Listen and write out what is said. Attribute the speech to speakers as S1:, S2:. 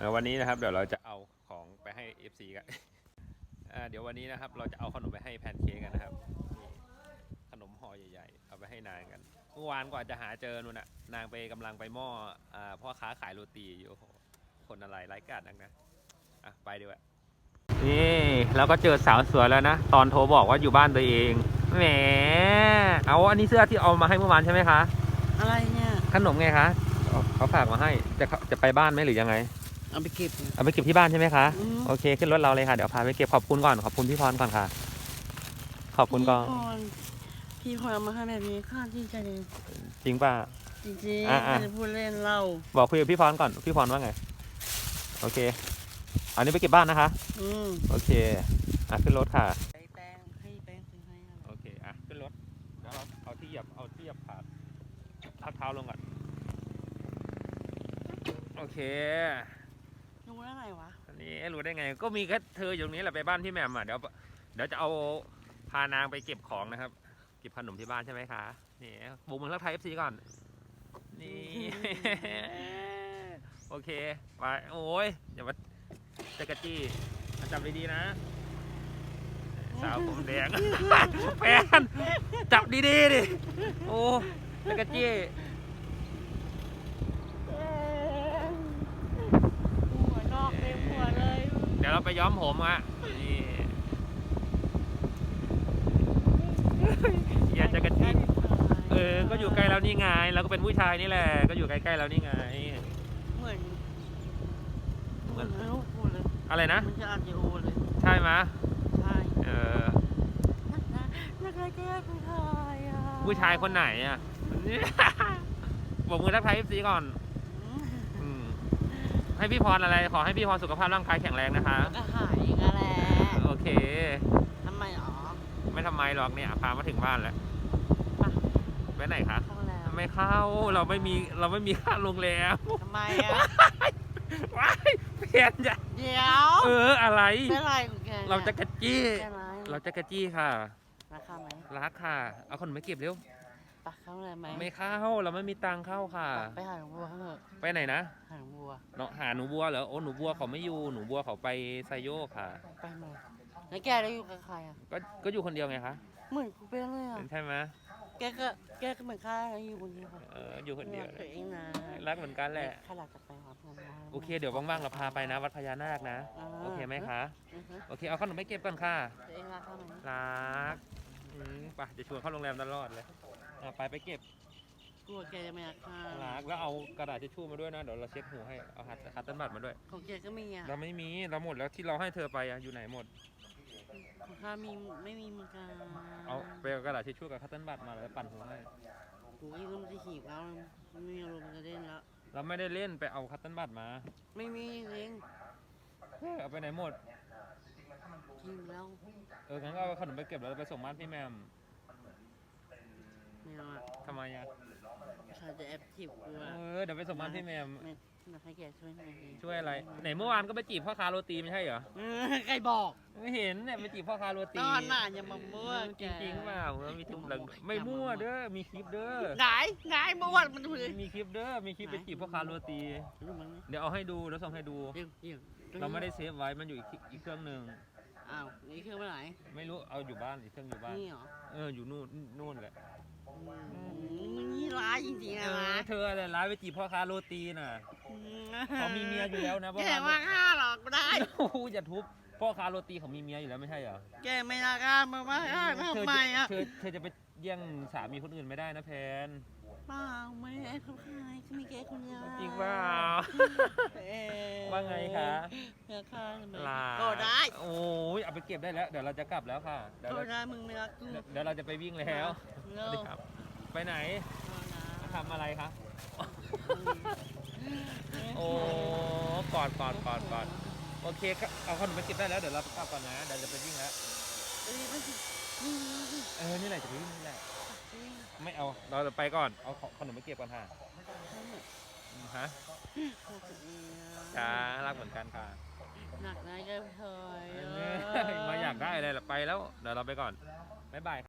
S1: เอ่อวันนี้นะครับเดี๋ยวเราจะเอาของไปให้ FC กันอ่าเดี๋ยววันนี้นะครับเราจะเอาขนมไปให้แพนเค้กกันนะครับนี่ขนมห่อใหญ่ๆ เอาไปให้นางกันเมื่อวานกว่าจะหาเจอนู่นน่ะนางไปกำลังไปหม้ออ่าพ่อค้าขายโรตีอยู่โอ้โหคนอะไรไร้กาดนักนะอะไปดีกว่านี่เราก็เจอสาวสวยแล้วนะ ตอนโทรบอกว่าอยู่บ้านตัวเองแหมเอาอันนี้เสื้อที่เอามาให้เมื่อวานใช่ไหมคะ
S2: อะไรเนี่ย
S1: ขนมไงคะเขาเขาฝากมาให้จะเข้าจะไปบ้านไหมหรือยังไง
S2: เอาไปเก็บ
S1: เอาไปเก็บที่บ้านใช่ไหมคะ
S2: อืม
S1: โอเค ขึ้นรถเราเลยค่ะ เดี๋ยวพาไปเก็บขอบคุณก่อน ขอบคุณพี่พรก่อนค่ะ ขอบคุณก่อน
S2: พี่พรพี่พรเอามาให้แบบนี้ข้าที่ใจเลย
S1: จริงป่ะ
S2: จริง
S1: อะ
S2: ๆ
S1: อะ
S2: ไม่ได้พูดเล่นเล่า
S1: บอกคุยกับพี่พรก่อน พี่พรว่าไง โอเค อันนี้ไปเก็บบ้านนะคะ
S2: อืม
S1: โอเค อะขึ้นรถค่ะ
S2: ไปแป้งให้แป้งซื้อให้อะ
S1: โอเค อะ ขึ้นรถ แล้วเราเอาที่เหยียบ เอาที่เหยียบขาพักเท้าลงก่อน โอเค
S2: รู้ได้ไงวะ
S1: อันนี้รู้ได้ไง ก็มีแค่เธออยู่ตรงนี้แหละไปบ้านพี่แหม่มอะเดี๋ยวเดี๋ยวจะเอาพานางไปเก็บของนะครับเก็บขนมที่บ้านใช่ไหมคะนี่บุกเมืองทักไทยเอฟซีก่อนนี่โอเคไปโอ้ยอย่ามาจะกระจี้จับดีๆนะสาวผมแดงแฟนจับดีๆดิโอ้จะกระจี้
S2: หัวนอกเต็มหัวเลย
S1: เดี๋ ยวเราไปย้อมผมอะนี่อย่าจะกระจี้เออ ก็อยู่ใกล้แล้วนี่ไงเราก็เป็นผู้ชายนี่แหละ ก็อยู่ใกล้ๆแล้วนี่ไง
S2: เหมือน
S1: เห
S2: เห
S1: มื
S2: มื
S1: อ
S2: อนนลูกกูเลย
S1: อะไรนะ
S2: มันจะอาจจะโอเลย
S1: ใช่ไหมะ
S2: ใช่
S1: เออ
S2: นักนะนักแก้ผู้ชายอะ
S1: ผู้ชายคนไหนอะบอกมือทักทายเอฟซีก่อน
S2: อืม
S1: อืม ให้พี่พรอะไร ขอให้พี่พรสุขภาพร่างกายแข็งแรงนะคะ
S2: ก็หายอีกันแหละ
S1: โอเค
S2: ทำไมหรอ
S1: ไม่ทำไมหรอกเนี่ยพามาถึงบ้านแล้ว
S2: มา
S1: ไปไหนคะ
S2: เข้าแล้ว
S1: ไม่เข้าเราไม่มีเราไม่มีค่าโรงแรม
S2: ทำไมอะ
S1: ว้ายเพี้ยนจ้ะ
S2: เดี๋ยว
S1: เอออะไร
S2: เป็นไรของแกนี่ย
S1: เราจะกระจี้
S2: เป็นไร
S1: เราจะกระจี้ค่ะ
S2: ราคาไหม
S1: รักค่ะ เอาขนมไปเก็บเร็ว
S2: ปักเข้าเลยไหม
S1: ไม่เข้า เราไม่มีตังค์เข้าค่ะ
S2: ปักไปหาหนูบัวเขาเถอะ
S1: ไปไหนนะ
S2: หาหนูบัว
S1: เนาะหาหนูบัวเหรอโอ้หนูบัวเขาไม่อยู่หนูบัวเขาไปไซโยกค่ะ
S2: ไปหมดแล้วแกได้อยู่กับใครอะ
S1: ก็ก็อยู่คนเดียวไงคะ
S2: เหมือนกูเป็นเลยอะ
S1: ใช่ไหม
S2: แกก็แกก็เหมือนข้าอยู่คนเดียวค่ะ
S1: เอออยู่คนเดียว
S2: ตัวเองนะ
S1: รักเหมือนกันแหละ
S2: ข้าหลักจะไปวัดพญานา
S1: โอเคเดี๋ยวว่างๆเราพาไปนะวัดพญานาคนะโอเคไหมคะ
S2: อือฮึ
S1: โอเคเอาขนมไปเก็บก่อนค่ะ
S2: ตัวเองรักข้าไหม
S1: รักอืมไปจะชวนเข้าโรงแรมตลอดเลยอะไปไปเก็บ
S2: ก ลัวแกจะไม่รักข้า
S1: รักแล้วเอากระดาษทิชชู่มาด้วยนะ เดี๋ยวเราเช็ดหูให้ เอาคัตคัตเติ้ลบัตรมาด้วย
S2: ของแกก็มีอะ
S1: เราไม่มี เราหมดแล้วที่เราให้เธอไปอะอยู่ไหนหมด
S2: ของข้ามีไม่มีเหมือนกัน
S1: เอาไปเอากระดาษทิชชู่กับคัตเติ้ลบัตรมาแล้วปั่นหัวให้
S2: กูยิ่งเริ่มจะหิวแล้วไม่มีอารมณ์จะเล่นแล้ว
S1: เราไม่ได้เล่นไปเอาคัตเติ้ลบัตรมา
S2: ไม่มีจริง
S1: เฮ้ยเอาไปไหนหมด
S2: กินแล้ว
S1: เอองั้นก็เอาขนมไปเก็บแล้วไปส่งบ้านพี่แมม
S2: ไม่เอาอะ
S1: ทำไมอะ
S2: ข้าจะแอปทีฟกู
S1: เอ
S2: อะ
S1: อเดี๋ยวไปส่งบ้านพี่แมม
S2: ไม่อยากให้แกช่วยหน่อยดิ
S1: ช่วยอะไรไหนเมื่อวานก็ไปจีบพ่อค้าโรตีไม่ใช่เหรอ
S2: เออใครบอก
S1: ไม่เห็นเนี่ยไปจีบพ่อค้าโรตี
S2: ตอนน่ะอย่ามามั่ว
S1: จริงๆเปล่าเออมีทุกเรื่องไม่มั่วเด้อมีคลิปเด้อ
S2: ไหนไหนมั่วมันดูเลย
S1: มีคลิปเด้อมีคลิปไปจีบพ่อค้าโรตี
S2: ดูมัน
S1: เดี๋ยวเอาให้ดูแล้วส่งให้ดู
S2: เดี๋ยวเดี๋ยว
S1: เราไม่ได้เซฟไว้มันอยู่อีกที่อีกเครื่องหนึ่ง
S2: อ้าวนี่เครื่องไปไหน
S1: ไม่รู้เอาอยู่บ้านอีกเครื่องอยู่บ้าน
S2: นี่เหรอ
S1: เอออยู่นู่นนู่นแหละ
S2: อืมมึงนี่ร้ายจริงๆ
S1: เอ
S2: นะ
S1: อ
S2: วะ
S1: เธออะไรร้ายไปจีบพ่อค้าโรตีน่ะ เขามีเมียอยู่แล้วนะเพราะ
S2: แก
S1: ว่า
S2: ว่าฆ่าหรอกได้
S1: โอ้โหอย่าทุบพ่อค้าโรตีเขามีเมียอยู่แล้วไม่ใช่เหรอ
S2: แกไม่น่ากล้ามาว่าฆ่า
S1: เธอ
S2: ทำไมอะ
S1: เธอเธอจะไปแย่งสามีคนอื่นไม่ได้นะแพน
S2: เปล่าไม่ได้เขาขายเขามีแกคนเดียว
S1: จริงเปล่า
S2: เอ่อ
S1: ว่าไงคะ
S2: เพื่อฆ่าทำไม
S1: ลา
S2: ก็ได้
S1: โอ้ยเอาไปเก็บได้แล้ว เดี๋ยวเราจะกลับแล้วค่ะ เดี๋ยว
S2: ก็
S1: เรา
S2: ได้มึงไม่รักกู
S1: เดี๋ยวเราจะไปวิ่งแล้ว
S2: เลิ
S1: สวัสดี
S2: ก
S1: ครับ ไปไหน
S2: เอานะ
S1: ทำอะไรคะ โอ้กอดกอดกอดกอดโอเคก็เอาขนมไปเก็บได้แล้วเดี๋ยวเรากลับก่อนนะเดี๋ยวจะไปวิ่งแล้ว
S2: เอ้ยไม่ใช่นี่นี่นี่
S1: เออนี่แหละจะไปวิ่งนี่แหละ
S2: นี่
S1: ไม่เอาเราจะไปก่อนเอาขนมไปเก็บก่อนค่ะอืมฮะจ้ารักเหมือนกันค่ะ
S2: หนักนายก็เถอย
S1: เออมาอยากได้อะไรล่ะไปแล้วเดี๋ยวเราไปก่อนบ๊ายบาย